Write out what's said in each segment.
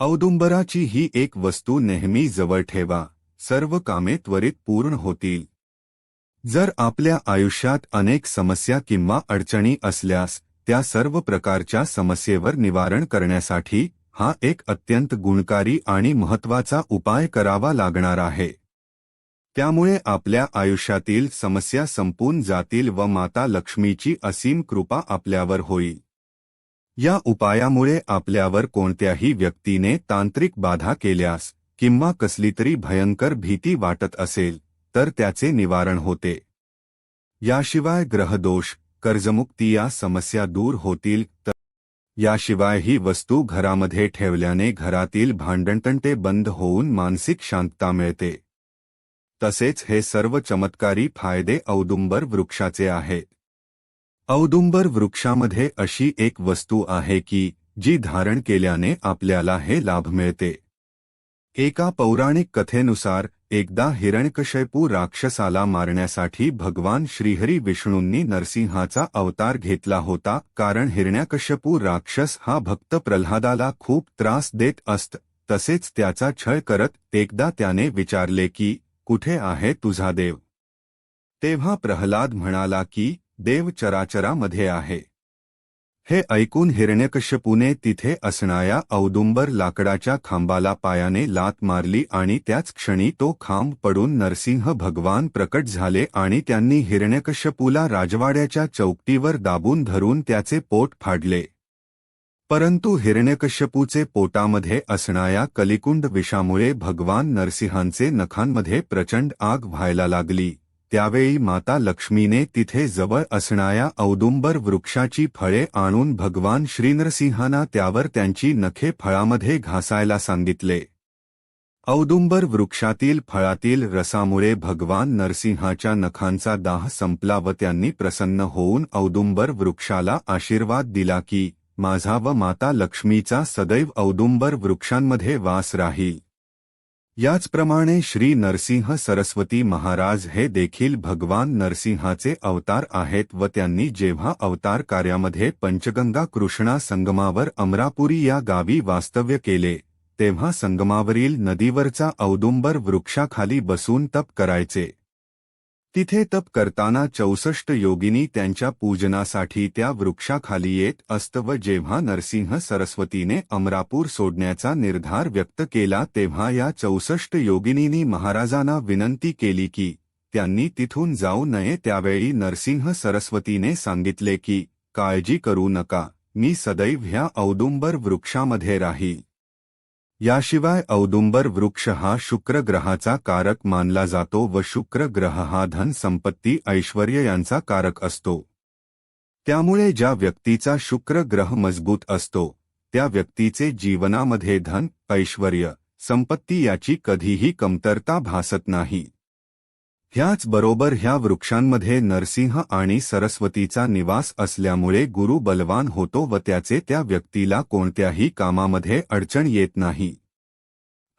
औदुंबराची ही एक वस्तू नेहमी जवळ ठेवा. सर्व कामे त्वरित पूर्ण होतील. जर आपल्या आयुष्यात अनेक समस्या किंवा अडचणी असल्यास त्या सर्व प्रकारच्या समस्येवर निवारण करण्यासाठी हा एक अत्यंत गुणकारी आणि महत्त्वाचा उपाय करावा लागणार आहे. त्यामुळे आपल्या आयुष्यातील समस्या संपून जातील व माता लक्ष्मीची असीम कृपा आपल्यावर होईल. या उपायामुळे आपल्यावर कोणत्याही व्यक्तीने तांत्रिक बाधा केल्यास किंवा कसली तरी भयंकर भीती वाटत असेल तर त्याचे निवारण होते. याशिवाय ग्रहदोष कर्जमुक्ती या समस्या दूर होतील तर याशिवाय ही वस्तू घरामध्ये ठेवल्याने घरातील भांडणतंटे बंद होऊन मानसिक शांतता मिळते. तसेच हे सर्व चमत्कारी फायदे औदुंबर वृक्षाचे आहेत. औदुंबर वृक्षामध्ये अशी एक वस्तू आहे की जी धारण केल्याने आपल्याला हे लाभ मिळते. एका पौराणिक कथेनुसार एकदा हिरण्यकशयपू राक्षसाला मारण्यासाठी भगवान श्रीहरी विष्णूंनी नरसिंहाचा अवतार घेतला होता कारण हिरण्याकश्यपू राक्षस हा भक्त प्रल्हादाला खूप त्रास देत असत तसेच त्याचा छळ करत एकदा त्याने विचारले की कुठे आहे तुझा देव? तेव्हा प्रल्हाद म्हणाला की देव चराचरामध्ये आहे. हे ऐकून हिरण्यकश्यपूने तिथे असणाऱ्या औदुंबर लाकडाच्या खांबाला पायाने लात मारली आणि त्याच क्षणी तो खांब पडून नरसिंह भगवान प्रकट झाले आणि त्यांनी हिरण्यकश्यपूला राजवाड्याच्या चौकटीवर दाबून धरून त्याचे पोट फाडले. परंतु हिरण्यकश्यपूचे पोटामध्ये असणाऱ्या कलिकुंड विषामुळे भगवान नरसिंहांचे नखांमध्ये प्रचंड आग व्हायला लागली. त्यावेळी माता लक्ष्मीने तिथे जवळ असणाऱ्या औदुंबर वृक्षाची फळे आणून भगवान श्रीनरसिंहांना त्यावर त्यांची नखे फळामध्ये घासायला सांगितले. औदुंबर वृक्षातील फळातील रसामुळे भगवान नरसिंहाच्या नखांचा दाह संपला व त्यांनी प्रसन्न होऊन औदुंबर वृक्षाला आशीर्वाद दिला की माझा व माता लक्ष्मीचा सदैव औदुंबर वृक्षांमध्ये वास राहील. याचप्रमाणे श्री नरसिंह सरस्वती महाराज हे देखील भगवान नरसिंहाचे अवतार आहेत व त्यांनी जेव्हा अवतार कार्यामध्ये पंचगंगा कृष्णा संगमावर अमरापुरी या गावी वास्तव्य केले तेव्हा संगमावरील नदीवरचा औदुंबर वृक्षाखाली बसून तप करायचे. तिथे तप करताना चौसष्ट योगिनी त्यांच्या पूजनासाठी त्या वृक्षाखाली येत असत व जेव्हा नरसिंह सरस्वतीने अमरापूर सोडण्याचा निर्धार व्यक्त केला तेव्हा या चौसष्ट योगिनींनी महाराजांना विनंती केली की त्यांनी तिथून जाऊ नये त्यावेळी नरसिंह सरस्वतीने सांगितले की काळजी करू नका मी सदैव ह्या औदुंबर वृक्षामध्ये राहील. याशिवाय औदुंबर वृक्ष हा शुक्र ग्रहाचा कारक मानला जातो व शुक्र ग्रह हा धन संपत्ती ऐश्वर्य यांचा कारक असतो. त्यामुळे ज्या व्यक्तीचा शुक्र ग्रह मजबूत असतो त्या व्यक्तीचे जीवनामध्ये धन ऐश्वर्य संपत्ती याची कधीही कमतरता भासत नाही. ह्याचबरोबर ह्या वृक्षांमध्ये नरसिंह आणि सरस्वतीचा निवास असल्यामुळे गुरु बलवान होतो व त्याचे त्या व्यक्तीला कोणत्याही कामामध्ये अडचण येत नाही.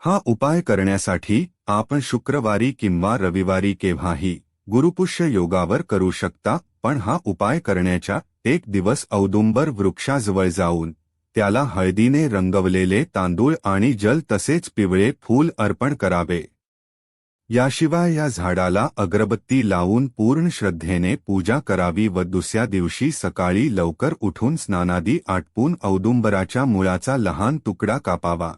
हा उपाय करण्यासाठी आपण शुक्रवारी किंवा रविवारी केव्हाही गुरुपुष्य योगावर करू शकता पण हा उपाय करण्याच्या एक दिवस औदुंबर वृक्षाजवळ जाऊन त्याला हळदीने रंगवलेले तांदूळ आणि जल तसेच पिवळे फूल अर्पण करावे. याशिवाय या झाडाला अगरबत्ती लावून पूर्ण श्रद्धेने पूजा करावी व दुसऱ्या दिवशी सकाळी लवकर उठून स्नानादी आटपून औदुंबराच्या मुळाचा लहान तुकडा कापावा.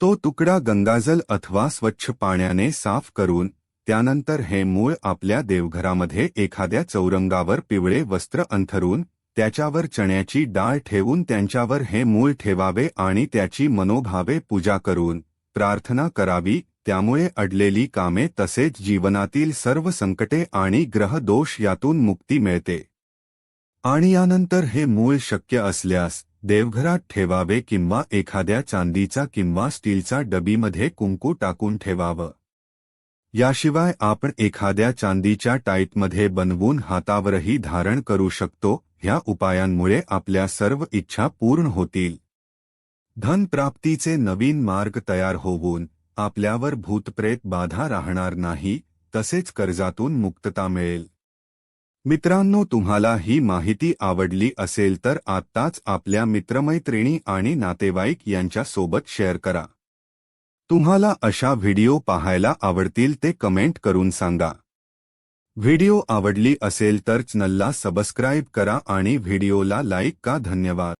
तो तुकडा गंगाजल अथवा स्वच्छ पाण्याने साफ करून त्यानंतर हे मूळ आपल्या देवघरामध्ये एखाद्या चौरंगावर पिवळे वस्त्र अंथरून त्याच्यावर चण्याची डाळ ठेवून त्यांच्यावर हे मूळ ठेवावे आणि त्याची मनोभावे पूजा करून प्रार्थना करावी त्यामुळे अडलेली कामे तसेच जीवनातील सर्व संकटे आणि ग्रहदोष यातून मुक्ती मिळते. आणि यानंतर हे मूळ शक्य असल्यास देवघरात ठेवावे किंवा एखाद्या चांदीचा किंवा स्टीलचा डबीमध्ये कुंकू टाकून ठेवावं. याशिवाय आपण एखाद्या चांदीच्या टाईटमध्ये बनवून हातावरही धारण करू शकतो ह्या उपायांमुळे आपल्या सर्व इच्छा पूर्ण होतील. धनप्राप्तीचे नवीन मार्ग तयार होऊन आपल्यावर भूतप्रेत बाधा राहणार नाही तसेच कर्जातून मुक्तता मिळेल. मित्रांनो तुम्हाला ही माहिती आवडली असेल तर आत्ताच आपल्या मित्रमैत्रिणी आणि नातेवाईक यांच्यासोबत शेअर करा. तुम्हाला अशा व्हिडिओ पाहायला आवडतील ते कमेंट करून सांगा. व्हिडिओ आवडली असेल तर चॅनलला सबस्क्राईब करा आणि व्हिडिओला लाईक का धन्यवाद.